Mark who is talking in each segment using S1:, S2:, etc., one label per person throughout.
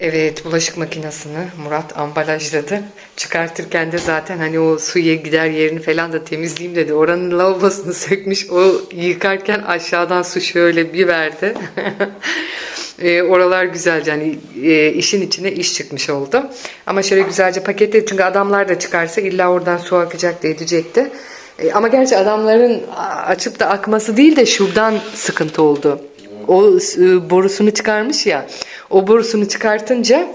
S1: Evet, bulaşık makinesini Murat ambalajladı. Çıkartırken de zaten hani o suya gider yerini falan da temizleyeyim dedi. Oranın lavabosunu sökmüş. O yıkarken aşağıdan su şöyle bir verdi. E, oralar güzelce hani e, işin içine iş çıkmış oldu. Ama şöyle güzelce paketledi çünkü adamlar da çıkarsa illa oradan su akacaktı edecekti. E, ama gerçi adamların açıp da akması değil de şuradan sıkıntı oldu. O e, borusunu çıkarmış ya. O borusunu çıkartınca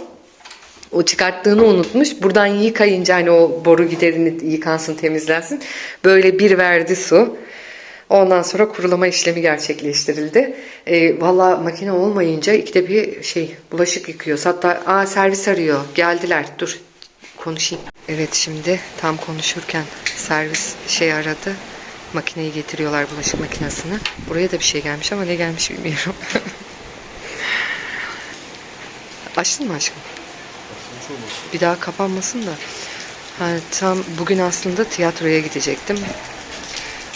S1: o çıkarttığını unutmuş. Buradan yıkayınca hani o boru giderini yıkansın temizlensin. Böyle bir verdi su. Ondan sonra kurulama işlemi gerçekleştirildi. E, Valla makine olmayınca ikide bir şey bulaşık yıkıyoruz. Hatta aa servis arıyor. Geldiler. Dur konuşayım. Evet şimdi tam konuşurken servis şey aradı. Makineyi getiriyorlar bulaşık makinesini. Buraya da bir şey gelmiş ama ne gelmiş bilmiyorum. Açtın mı aşkım? Bir daha kapanmasın da. Ha, tam bugün aslında tiyatroya gidecektim.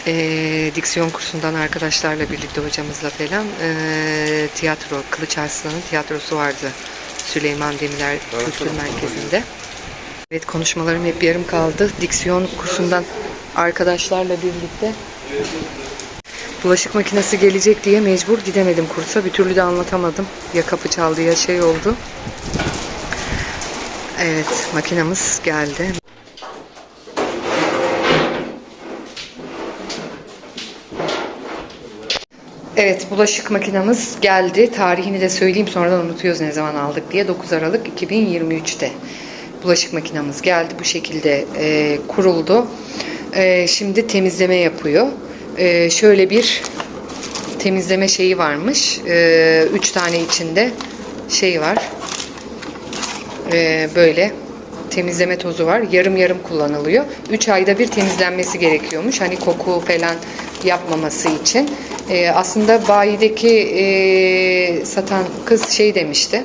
S1: Ee, diksiyon kursundan arkadaşlarla birlikte hocamızla falan ee, tiyatro, Kılıç Arslan'ın tiyatrosu vardı. Süleyman Demirel Kültür Merkezi'nde. Evet konuşmalarım hep yarım kaldı. Diksiyon kursundan arkadaşlarla birlikte bulaşık makinesi gelecek diye mecbur gidemedim kursa. Bir türlü de anlatamadım. Ya kapı çaldı ya şey oldu. Evet makinamız geldi. Evet bulaşık makinamız geldi. Tarihini de söyleyeyim sonradan unutuyoruz ne zaman aldık diye. 9 Aralık 2023'te bulaşık makinamız geldi. Bu şekilde e, kuruldu. E, şimdi temizleme yapıyor. E, şöyle bir temizleme şeyi varmış. E, üç tane içinde şey var. E, böyle temizleme tozu var. Yarım yarım kullanılıyor. 3 ayda bir temizlenmesi gerekiyormuş. Hani koku falan yapmaması için. E, aslında bayideki e, satan kız şey demişti.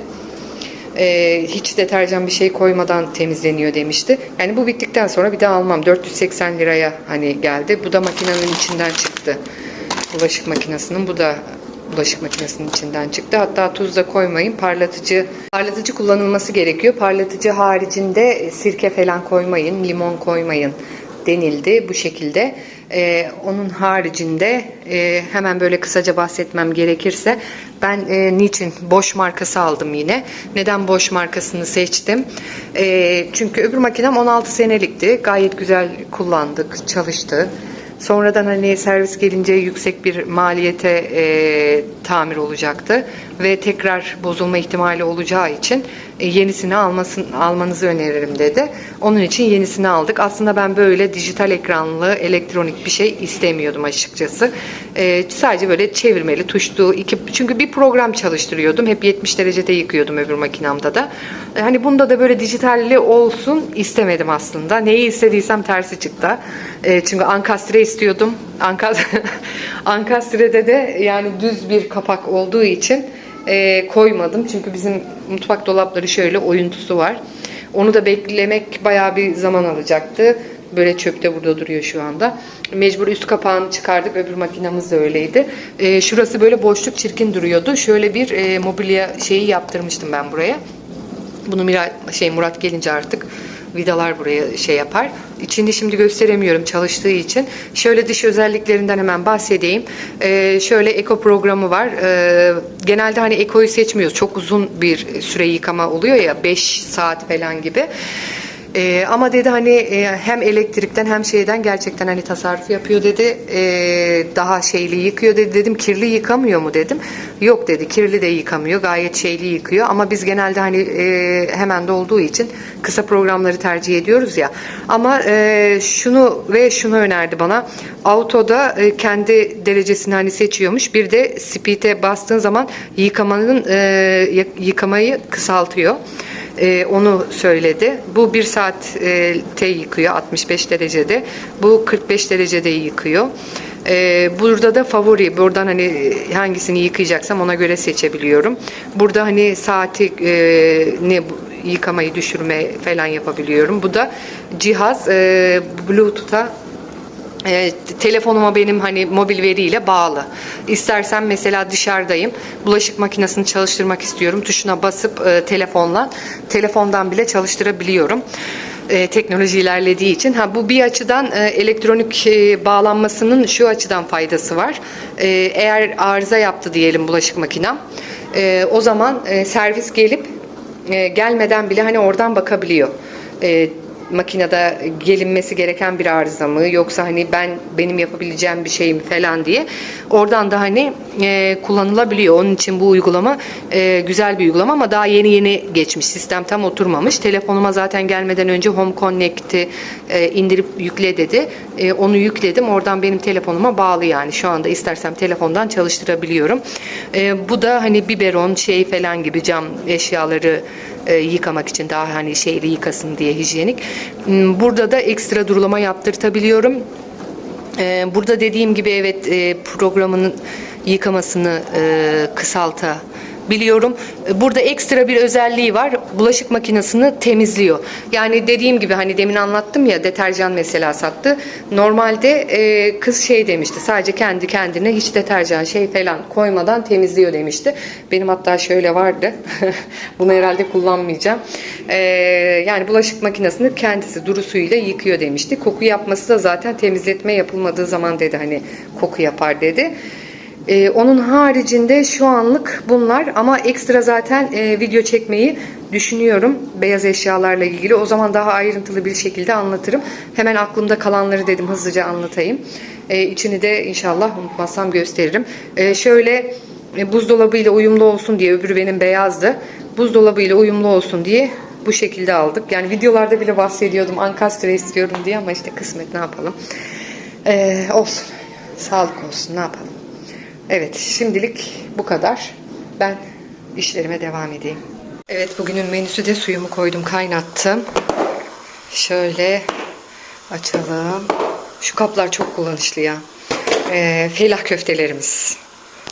S1: E, hiç deterjan bir şey koymadan temizleniyor demişti. Yani bu bittikten sonra bir daha almam. 480 liraya hani geldi. Bu da makinenin içinden çıktı. Bulaşık makinesinin. Bu da bulaşık makinesinin içinden çıktı. Hatta tuz da koymayın. Parlatıcı parlatıcı kullanılması gerekiyor. Parlatıcı haricinde sirke falan koymayın, limon koymayın denildi bu şekilde. Ee, onun haricinde e, hemen böyle kısaca bahsetmem gerekirse ben e, niçin Bosch markası aldım yine. Neden Bosch markasını seçtim? E, çünkü öbür makinem 16 senelikti. Gayet güzel kullandık, çalıştı. Sonradan hani servis gelince yüksek bir maliyete e, tamir olacaktı ve tekrar bozulma ihtimali olacağı için e, yenisini almasın, almanızı öneririm dedi. Onun için yenisini aldık. Aslında ben böyle dijital ekranlı elektronik bir şey istemiyordum açıkçası. E, sadece böyle çevirmeli tuşlu iki çünkü bir program çalıştırıyordum. Hep 70 derecede yıkıyordum öbür makinamda da. E, hani bunda da böyle dijitalli olsun istemedim aslında. Neyi istediysem tersi çıktı. E, çünkü ankastre istiyordum. Ankas Ankastre'de de yani düz bir kapak olduğu için e, koymadım. Çünkü bizim mutfak dolapları şöyle oyuntusu var. Onu da beklemek bayağı bir zaman alacaktı. Böyle çöpte burada duruyor şu anda. Mecbur üst kapağını çıkardık. Öbür makinamız da öyleydi. E, şurası böyle boşluk çirkin duruyordu. Şöyle bir e, mobilya şeyi yaptırmıştım ben buraya. Bunu Miray, şey Murat gelince artık vidalar buraya şey yapar. İçini şimdi gösteremiyorum çalıştığı için. Şöyle dış özelliklerinden hemen bahsedeyim. Ee, şöyle Eko programı var. Ee, genelde hani Eko'yu seçmiyoruz. Çok uzun bir süre yıkama oluyor ya 5 saat falan gibi. Ee, ama dedi hani e, hem elektrikten hem şeyden gerçekten hani tasarruf yapıyor dedi. Ee, daha şeyli yıkıyor dedi. Dedim kirli yıkamıyor mu dedim. Yok dedi kirli de yıkamıyor. Gayet şeyli yıkıyor. Ama biz genelde hani e, hemen de olduğu için kısa programları tercih ediyoruz ya. Ama e, şunu ve şunu önerdi bana. Auto'da e, kendi derecesini hani seçiyormuş. Bir de speed'e bastığın zaman yıkamanın e, yıkamayı kısaltıyor. Ee, onu söyledi. Bu 1 saatte yıkıyor 65 derecede. Bu 45 derecede yıkıyor. Ee, burada da favori. Buradan hani hangisini yıkayacaksam ona göre seçebiliyorum. Burada hani saati e, ne yıkamayı düşürme falan yapabiliyorum. Bu da cihaz e, Bluetooth'a e, telefonuma benim hani mobil veriyle bağlı. İstersen mesela dışarıdayım. Bulaşık makinesini çalıştırmak istiyorum. Tuşuna basıp e, telefonla telefondan bile çalıştırabiliyorum. E, teknoloji ilerlediği için. Ha bu bir açıdan e, elektronik e, bağlanmasının şu açıdan faydası var. E, eğer arıza yaptı diyelim bulaşık makinem. e, o zaman e, servis gelip e, gelmeden bile hani oradan bakabiliyor. E, makinede gelinmesi gereken bir arıza mı yoksa hani ben benim yapabileceğim bir şey mi falan diye oradan da hani e, kullanılabiliyor. Onun için bu uygulama e, güzel bir uygulama ama daha yeni yeni geçmiş. Sistem tam oturmamış. Telefonuma zaten gelmeden önce Home Connect'i e, indirip yükle dedi. E, onu yükledim. Oradan benim telefonuma bağlı yani. Şu anda istersem telefondan çalıştırabiliyorum. E, bu da hani biberon şey falan gibi cam eşyaları e, yıkamak için daha hani şeyli yıkasın diye hijyenik. Hmm, Burada da ekstra durulama yaptırtabiliyorum. Ee, Burada dediğim gibi evet e, programının yıkamasını e, kısaltabiliyorum. E, Burada ekstra bir özelliği var. Bulaşık makinesini temizliyor. Yani dediğim gibi hani demin anlattım ya deterjan mesela sattı. Normalde e, kız şey demişti. Sadece kendi kendine hiç deterjan şey falan koymadan temizliyor demişti. Benim hatta şöyle vardı. Bunu herhalde kullanmayacağım. E, yani bulaşık makinesini kendisi duru suyuyla yıkıyor demişti. Koku yapması da zaten temizletme yapılmadığı zaman dedi hani koku yapar dedi. Ee, onun haricinde şu anlık bunlar ama ekstra zaten e, video çekmeyi düşünüyorum beyaz eşyalarla ilgili. O zaman daha ayrıntılı bir şekilde anlatırım. Hemen aklımda kalanları dedim hızlıca anlatayım. Ee, içini de inşallah unutmazsam gösteririm. Ee, şöyle e, buzdolabıyla uyumlu olsun diye öbürü benim beyazdı. Buzdolabıyla uyumlu olsun diye bu şekilde aldık. Yani videolarda bile bahsediyordum ankastre istiyorum diye ama işte kısmet ne yapalım. Ee, olsun. Sağlık olsun ne yapalım. Evet şimdilik bu kadar. Ben işlerime devam edeyim. Evet bugünün menüsü de suyumu koydum kaynattım. Şöyle açalım. Şu kaplar çok kullanışlı ya. Ee, fellah köftelerimiz.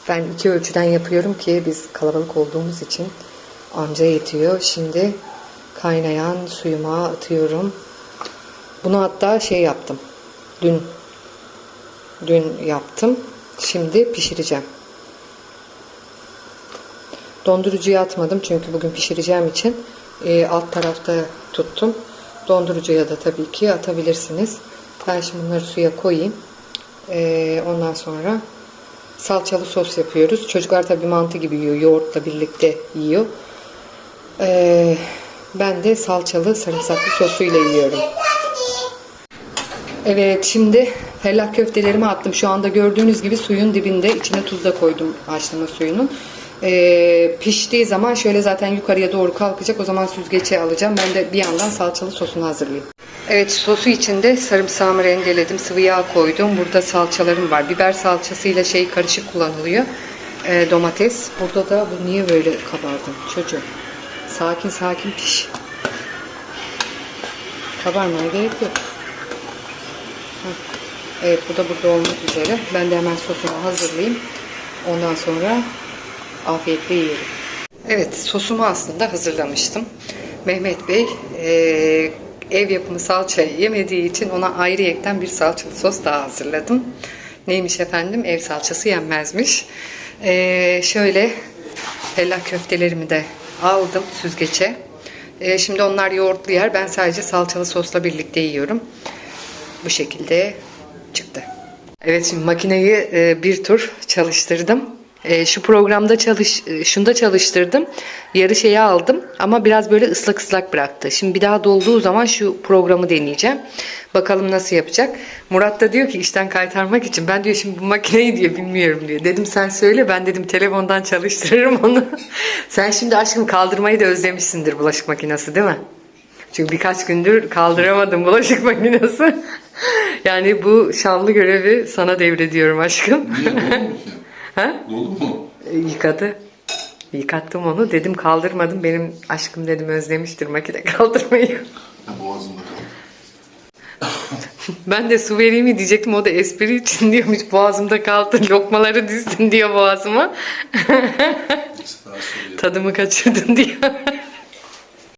S1: Ben iki ölçüden yapıyorum ki biz kalabalık olduğumuz için anca yetiyor. Şimdi kaynayan suyuma atıyorum. Bunu hatta şey yaptım. Dün dün yaptım. Şimdi pişireceğim. Dondurucuya atmadım çünkü bugün pişireceğim için e, alt tarafta tuttum. Dondurucuya da tabii ki atabilirsiniz. Ben şimdi bunları suya koyayım. E, ondan sonra salçalı sos yapıyoruz. Çocuklar tabii mantı gibi yiyor. Yoğurtla birlikte yiyor. E, ben de salçalı sarımsaklı sosuyla yiyorum. Evet şimdi hellah köftelerimi attım. Şu anda gördüğünüz gibi suyun dibinde içine tuz da koydum haşlama suyunun. Ee, piştiği zaman şöyle zaten yukarıya doğru kalkacak. O zaman süzgece alacağım. Ben de bir yandan salçalı sosunu hazırlayayım. Evet sosu içinde sarımsağımı rendeledim. Sıvı yağ koydum. Burada salçalarım var. Biber salçasıyla şey karışık kullanılıyor. Ee, domates. Burada da bu niye böyle kabardın çocuğum? Sakin sakin piş. Kabarmaya gerek yok. Evet bu da burada olmak üzere. Ben de hemen sosumu hazırlayayım. Ondan sonra afiyetle yiyelim. Evet sosumu aslında hazırlamıştım. Mehmet Bey eee, ev yapımı salça yemediği için ona ayrıyetten bir salçalı sos daha hazırladım. Neymiş efendim? Ev salçası yenmezmiş. Eee, şöyle hellah köftelerimi de aldım süzgece. Eee, şimdi onlar yoğurtlu yer. Ben sadece salçalı sosla birlikte yiyorum. Bu şekilde çıktı. Evet şimdi makineyi e, bir tur çalıştırdım. E, şu programda çalış, e, şunda çalıştırdım. Yarı şeyi aldım ama biraz böyle ıslak ıslak bıraktı. Şimdi bir daha dolduğu zaman şu programı deneyeceğim. Bakalım nasıl yapacak. Murat da diyor ki işten kaytarmak için ben diyor şimdi bu makineyi diyor bilmiyorum diyor. Dedim sen söyle ben dedim telefondan çalıştırırım onu. sen şimdi aşkım kaldırmayı da özlemişsindir bulaşık makinesi değil mi? Çünkü birkaç gündür kaldıramadım bulaşık makinesi. yani bu şanlı görevi sana devrediyorum aşkım.
S2: Niye doldu mu ki?
S1: ha?
S2: Doldu mu?
S1: Yıkadı. Yıkattım onu. Dedim kaldırmadım. Benim aşkım dedim özlemiştir makine kaldırmayı.
S2: Boğazımda kaldı.
S1: Ben de su vereyim mi diyecektim. O da espri için diyormuş. Boğazımda kaldı. Lokmaları dizdin diyor boğazıma. Tadımı kaçırdın diyor.